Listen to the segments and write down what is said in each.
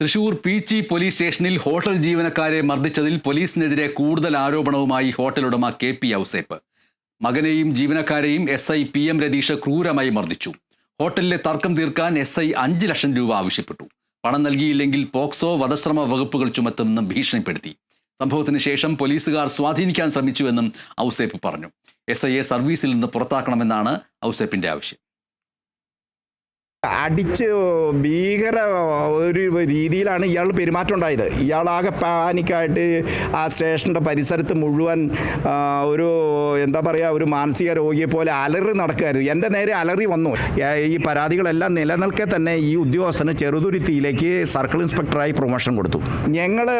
Thrissur Peechi police സ്റ്റേഷനിൽ hotel ജീവനക്കാരെ മർദ്ദിച്ചതിൽ പോലീസിനെതിരെ കൂടുതൽ ആരോപണവുമായി ഹോട്ടൽ ഉടമ കെ പി ഔസേപ്പ്. മകനെയും ജീവനക്കാരെയും S I P M Ratheesh ക്രൂരമായി മർദ്ദിച്ചു. ഹോട്ടലിലെ തർക്കം തീർക്കാൻ എസ് ഐ അഞ്ച് ലക്ഷം രൂപ ആവശ്യപ്പെട്ടു. പണം നൽകിയില്ലെങ്കിൽ പോക്സോ വധശ്രമ വകുപ്പുകൾ ചുമത്തുമെന്നും ഭീഷണിപ്പെടുത്തി. സംഭവത്തിന് ശേഷം പോലീസുകാർ സ്വാധീനിക്കാൻ ശ്രമിച്ചുവെന്നും ഔസേപ്പ് പറഞ്ഞു. എസ് ഐയെ സർവീസിൽ നിന്ന് പുറത്താക്കണമെന്നാണ് ഔസേപ്പിന്റെ ആവശ്യം. അടിച്ച് ഭീകര ഒരു രീതിയിലാണ് ഇയാൾ പെരുമാറ്റം ഉണ്ടായത് ഇയാളാകെ പാനിക്കായിട്ട് ആ സ്റ്റേഷന്റെ പരിസരത്ത് മുഴുവൻ ഒരു എന്താ പറയുക ഒരു മാനസിക രോഗിയെ പോലെ അലറി നടക്കുകയായിരുന്നു. എന്റെ നേരെ അലറി വന്നു. ഈ പരാതികളെല്ലാം നിലനിൽക്കെ തന്നെ ഈ ഉദ്യോഗസ്ഥന് ചെറുതുരുത്തിയിലേക്ക് സർക്കിൾ ഇൻസ്പെക്ടറായി പ്രൊമോഷൻ കൊടുത്തു. ഞങ്ങൾ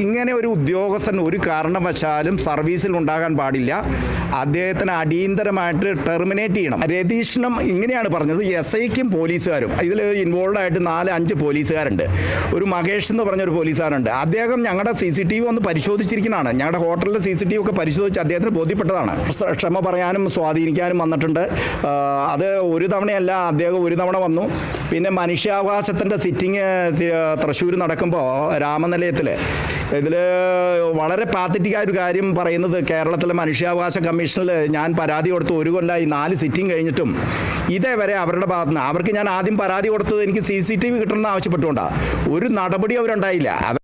ഇങ്ങനെ ഒരു ഉദ്യോഗസ്ഥൻ ഒരു കാരണവശാലും സർവീസിൽ ഉണ്ടാകാൻ പാടില്ല. അദ്ദേഹത്തിന് അടിയന്തരമായിട്ട് ടെർമിനേറ്റ് ചെയ്യണം. രതീഷിനും ഇങ്ങനെയാണ് പറഞ്ഞത്. എസ് ഐക്കും പോലീസുകാരും. ഇതിൽ ഇൻവോൾവ് ആയിട്ട് നാല് അഞ്ച് പോലീസുകാരുണ്ട്. ഒരു മഹേഷ് എന്ന് പറഞ്ഞൊരു പോലീസുകാരുണ്ട് അദ്ദേഹം ഞങ്ങളുടെ സി സി ടി വി ഒന്ന് പരിശോധിച്ചിരിക്കുന്നതാണ്. ഞങ്ങളുടെ ഹോട്ടലിലെ സി സി ടി വി ഒക്കെ പരിശോധിച്ച് അദ്ദേഹത്തിന് ബോധ്യപ്പെട്ടതാണ്. ക്ഷമ പറയാനും സ്വാധീനിക്കാനും വന്നിട്ടുണ്ട്. അത് ഒരു തവണയല്ല അദ്ദേഹം ഒരു തവണ വന്നു. പിന്നെ മനുഷ്യാവകാശത്തിന്റെ സിറ്റിങ് തൃശ്ശൂർ നടക്കുമ്പോൾ രാമനിലയത്തിൽ ഇതിൽ വളരെ പാത്തറ്റിക്കായ ഒരു കാര്യം പറയുന്നത് കേരളത്തിലെ മനുഷ്യാവകാശ കമ്മീഷനിൽ ഞാൻ പരാതി കൊടുത്ത് ഒരു കൊല്ലമായി നാല് സിറ്റിംഗ് കഴിഞ്ഞിട്ടും ഇതേവരെ അവരുടെ ഭാഗത്തുനിന്ന് അവർക്ക് ഞാൻ ആദ്യം പരാതി കൊടുത്തത് എനിക്ക് സി സി ടി വി കിട്ടണമെന്ന് ആവശ്യപ്പെട്ടുകൊണ്ടാണ് ഒരു നടപടി അവരുണ്ടായില്ല.